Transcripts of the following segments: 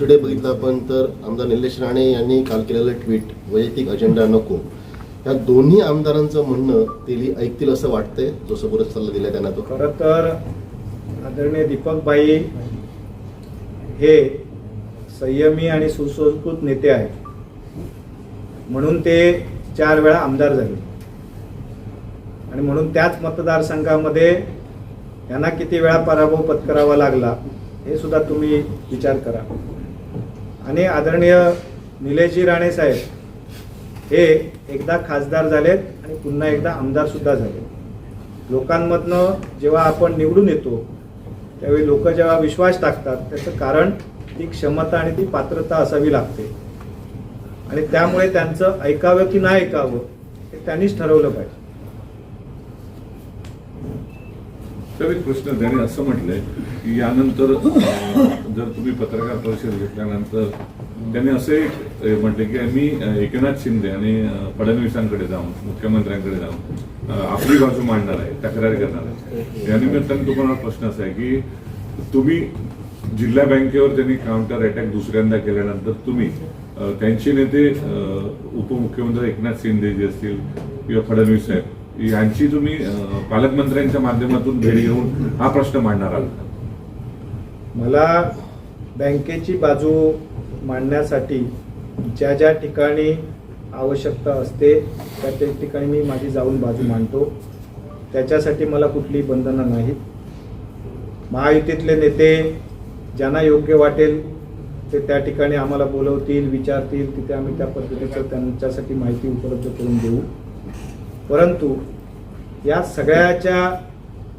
दुसरीकडे बघितलं आपण तर आमदार निलेश राणे यांनी काल केलेलं ट्विट वैयक्तिक अजेंडा नको. या दोन्ही आमदारांचं म्हणणं ते ऐकतील असं वाटतंय. जो सबुरच सल्ला दिलाय त्यांना तो. खरं तर आदरणीय दीपकबाई हे संयमी आणि सुसंस्कृत नेते आहेत. म्हणून ते चार वेळा आमदार झाले. आणि म्हणून त्याच मतदारसंघामध्ये त्यांना किती वेळा पराभव पत्करावा लागला हे सुद्धा तुम्ही विचार करा. आणि आदरणीय निलेशजी राणे साहेब हे एकदा खासदार झालेत आणि पुन्हा एकदा आमदार सुद्धा झाले लोकांमधनं जेव्हा आपण निवडून येतो त्यावेळी लोक जेव्हा विश्वास टाकतात त्याचं कारण ती क्षमता आणि ती पात्रता असावी लागते. आणि त्यामुळे त्यांचं ऐकावं की नाही ऐकावं हे त्यांनीच ठरवलं पाहिजे. तर एक प्रश्न त्याने असं म्हटलंय की यानंतर अं, जर तुम्ही पत्रकार परिषद घेतल्यानंतर त्यांनी असे म्हटले की आम्ही अं, एकनाथ शिंदे आणि फडणवीसांकडे जाऊन मुख्यमंत्र्यांकडे जाऊन आपली बाजू मांडणार आहे तक्रार करणार आहे. या निमित्ताने तुम्हाला प्रश्न असा आहे की तुम्ही जिल्हा बँकेवर त्यांनी काउंटर अटॅक दुसऱ्यांदा केल्यानंतर तुम्ही त्यांचे नेते उपमुख्यमंत्री एकनाथ शिंदे जे असतील किंवा फडणवीस साहेब यांची तुम्ही पालकमंत्र्यांच्या माध्यमातून भेट घेऊन हा प्रश्न मांडणार आहात. मला बँकेची बाजू मांडण्यासाठी ज्या ज्या ठिकाणी आवश्यकता असते त्या त्या ठिकाणी मी माझी जाऊन बाजू मांडतो. त्याच्यासाठी मला कुठली बंधनं नाहीत. महायुतीतले नेते ज्यांना योग्य वाटेल ते त्या ठिकाणी आम्हाला बोलवतील विचारतील तिथे आम्ही त्या पद्धतीचं त्यांच्यासाठी माहिती उपलब्ध करून देऊ. परंतु या सगळ्याच्या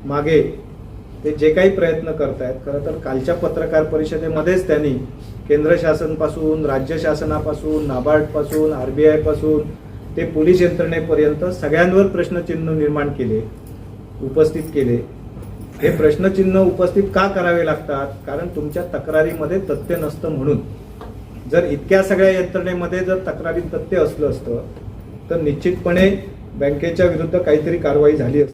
मागे ते जे काही प्रयत्न करत आहेत खरं तर कालच्या पत्रकार परिषदेमध्येच त्यांनी केंद्र शासनपासून राज्य शासनापासून नाबार्डपासून आर बी आयपासून ते पोलीस यंत्रणेपर्यंत सगळ्यांवर प्रश्नचिन्ह निर्माण केले उपस्थित केले. हे प्रश्नचिन्ह उपस्थित का करावे लागतात? कारण तुमच्या तक्रारीमध्ये तथ्य नसतं म्हणून. जर इतक्या सगळ्या यंत्रणेमध्ये जर तक्रारी तथ्य असलं असतं तर निश्चितपणे बँकेच्या विरुद्ध काहीतरी कारवाई झाली असते.